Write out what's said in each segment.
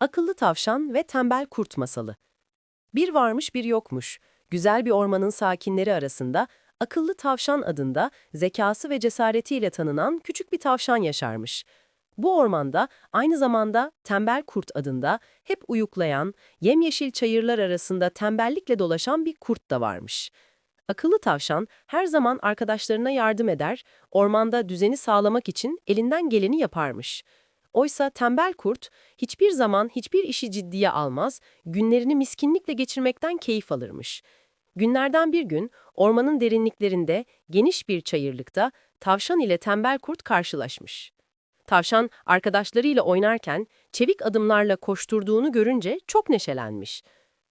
Akıllı Tavşan ve Tembel Kurt Masalı Bir varmış bir yokmuş. Güzel bir ormanın sakinleri arasında Akıllı Tavşan adında zekası ve cesaretiyle tanınan küçük bir tavşan yaşarmış. Bu ormanda aynı zamanda Tembel Kurt adında hep uyuklayan, yemyeşil çayırlar arasında tembellikle dolaşan bir kurt da varmış. Akıllı tavşan her zaman arkadaşlarına yardım eder, ormanda düzeni sağlamak için elinden geleni yaparmış. Oysa tembel kurt hiçbir zaman hiçbir işi ciddiye almaz, günlerini miskinlikle geçirmekten keyif alırmış. Günlerden bir gün ormanın derinliklerinde geniş bir çayırlıkta tavşan ile tembel kurt karşılaşmış. Tavşan arkadaşlarıyla oynarken çevik adımlarla koşturduğunu görünce çok neşelenmiş.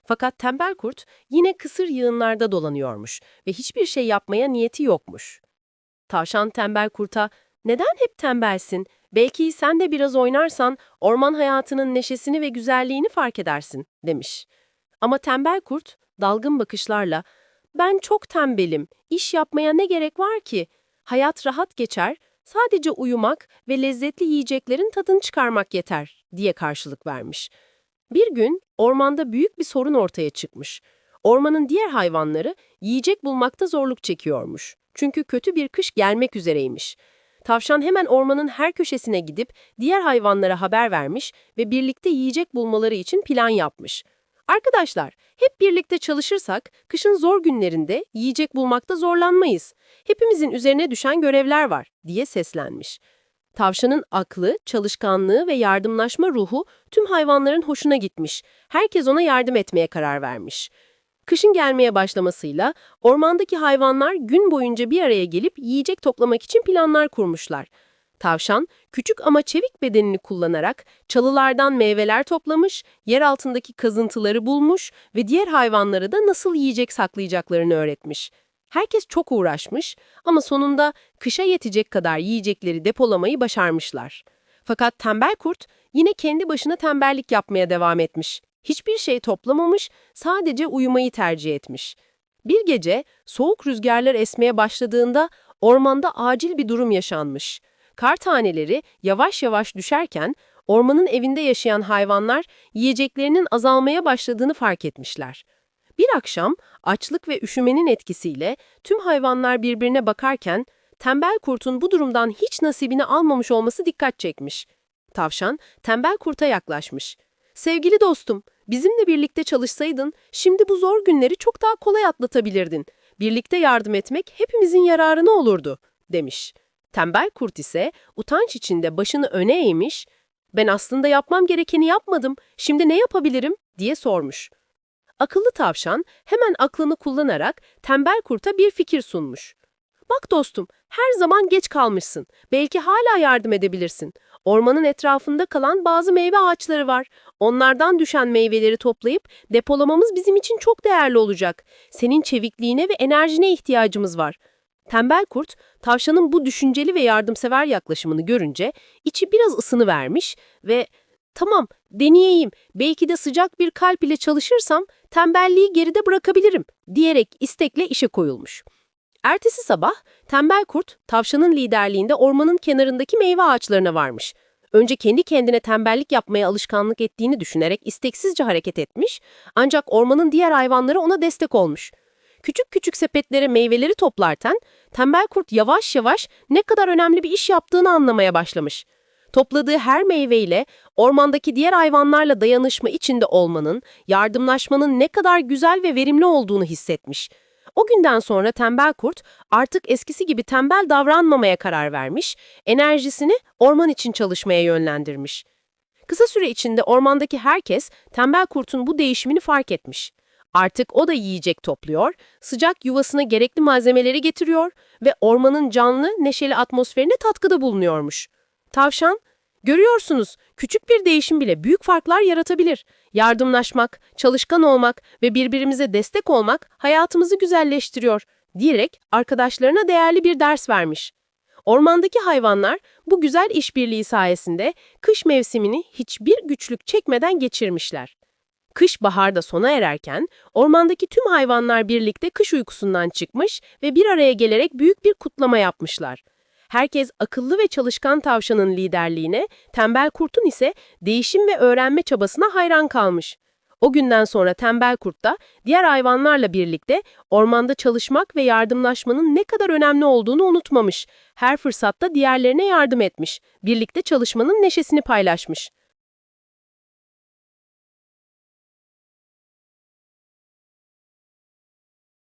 Fakat tembel kurt yine kısır yığınlarda dolanıyormuş ve hiçbir şey yapmaya niyeti yokmuş. Tavşan tembel kurta, "Neden hep tembelsin? Belki sen de biraz oynarsan orman hayatının neşesini ve güzelliğini fark edersin." demiş. Ama tembel kurt dalgın bakışlarla, "Ben çok tembelim. İş yapmaya ne gerek var ki? Hayat rahat geçer, sadece uyumak ve lezzetli yiyeceklerin tadını çıkarmak yeter." diye karşılık vermiş. Bir gün ormanda büyük bir sorun ortaya çıkmış. Ormanın diğer hayvanları yiyecek bulmakta zorluk çekiyormuş. Çünkü kötü bir kış gelmek üzereymiş. Tavşan hemen ormanın her köşesine gidip diğer hayvanlara haber vermiş ve birlikte yiyecek bulmaları için plan yapmış. Arkadaşlar, hep birlikte çalışırsak kışın zor günlerinde yiyecek bulmakta zorlanmayız. Hepimizin üzerine düşen görevler var diye seslenmiş. Tavşanın aklı, çalışkanlığı ve yardımlaşma ruhu tüm hayvanların hoşuna gitmiş. Herkes ona yardım etmeye karar vermiş. Kışın gelmeye başlamasıyla ormandaki hayvanlar gün boyunca bir araya gelip yiyecek toplamak için planlar kurmuşlar. Tavşan, küçük ama çevik bedenini kullanarak çalılardan meyveler toplamış, yer altındaki kazıntıları bulmuş ve diğer hayvanlara da nasıl yiyecek saklayacaklarını öğretmiş. Herkes çok uğraşmış ama sonunda kışa yetecek kadar yiyecekleri depolamayı başarmışlar. Fakat tembel kurt yine kendi başına tembellik yapmaya devam etmiş. Hiçbir şey toplamamış, sadece uyumayı tercih etmiş. Bir gece soğuk rüzgarlar esmeye başladığında ormanda acil bir durum yaşanmış. Kar taneleri yavaş yavaş düşerken ormanın evinde yaşayan hayvanlar yiyeceklerinin azalmaya başladığını fark etmişler. Bir akşam açlık ve üşümenin etkisiyle tüm hayvanlar birbirine bakarken tembel kurtun bu durumdan hiç nasibini almamış olması dikkat çekmiş. Tavşan tembel kurta yaklaşmış. Sevgili dostum, bizimle birlikte çalışsaydın şimdi bu zor günleri çok daha kolay atlatabilirdin. Birlikte yardım etmek hepimizin yararına olurdu, demiş. Tembel kurt ise utanç içinde başını öne eğmiş, ben aslında yapmam gerekeni yapmadım, şimdi ne yapabilirim diye sormuş. Akıllı tavşan hemen aklını kullanarak tembel kurta bir fikir sunmuş. Bak dostum, her zaman geç kalmışsın. Belki hala yardım edebilirsin. Ormanın etrafında kalan bazı meyve ağaçları var. Onlardan düşen meyveleri toplayıp depolamamız bizim için çok değerli olacak. Senin çevikliğine ve enerjine ihtiyacımız var. Tembel kurt, tavşanın bu düşünceli ve yardımsever yaklaşımını görünce içi biraz ısını vermiş ve Tamam, deneyeyim. Belki de sıcak bir kalp ile çalışırsam tembelliği geride bırakabilirim diyerek istekle işe koyulmuş. Ertesi sabah tembel kurt tavşanın liderliğinde ormanın kenarındaki meyve ağaçlarına varmış. Önce kendi kendine tembellik yapmaya alışkanlık ettiğini düşünerek isteksizce hareket etmiş ancak ormanın diğer hayvanları ona destek olmuş. Küçük küçük sepetlere meyveleri toplarken tembel kurt yavaş yavaş ne kadar önemli bir iş yaptığını anlamaya başlamış. Topladığı her meyveyle ormandaki diğer hayvanlarla dayanışma içinde olmanın, yardımlaşmanın ne kadar güzel ve verimli olduğunu hissetmiş. O günden sonra tembel kurt artık eskisi gibi tembel davranmamaya karar vermiş, enerjisini orman için çalışmaya yönlendirmiş. Kısa süre içinde ormandaki herkes tembel kurtun bu değişimini fark etmiş. Artık o da yiyecek topluyor, sıcak yuvasına gerekli malzemeleri getiriyor ve ormanın canlı, neşeli atmosferine katkıda bulunuyormuş. Tavşan, görüyorsunuz küçük bir değişim bile büyük farklar yaratabilir. Yardımlaşmak, çalışkan olmak ve birbirimize destek olmak hayatımızı güzelleştiriyor diyerek arkadaşlarına değerli bir ders vermiş. Ormandaki hayvanlar bu güzel işbirliği sayesinde kış mevsimini hiçbir güçlük çekmeden geçirmişler. Kış baharda sona ererken ormandaki tüm hayvanlar birlikte kış uykusundan çıkmış ve bir araya gelerek büyük bir kutlama yapmışlar. Herkes akıllı ve çalışkan tavşanın liderliğine, tembel kurtun ise değişim ve öğrenme çabasına hayran kalmış. O günden sonra tembel kurt da diğer hayvanlarla birlikte ormanda çalışmak ve yardımlaşmanın ne kadar önemli olduğunu unutmamış. Her fırsatta diğerlerine yardım etmiş. Birlikte çalışmanın neşesini paylaşmış.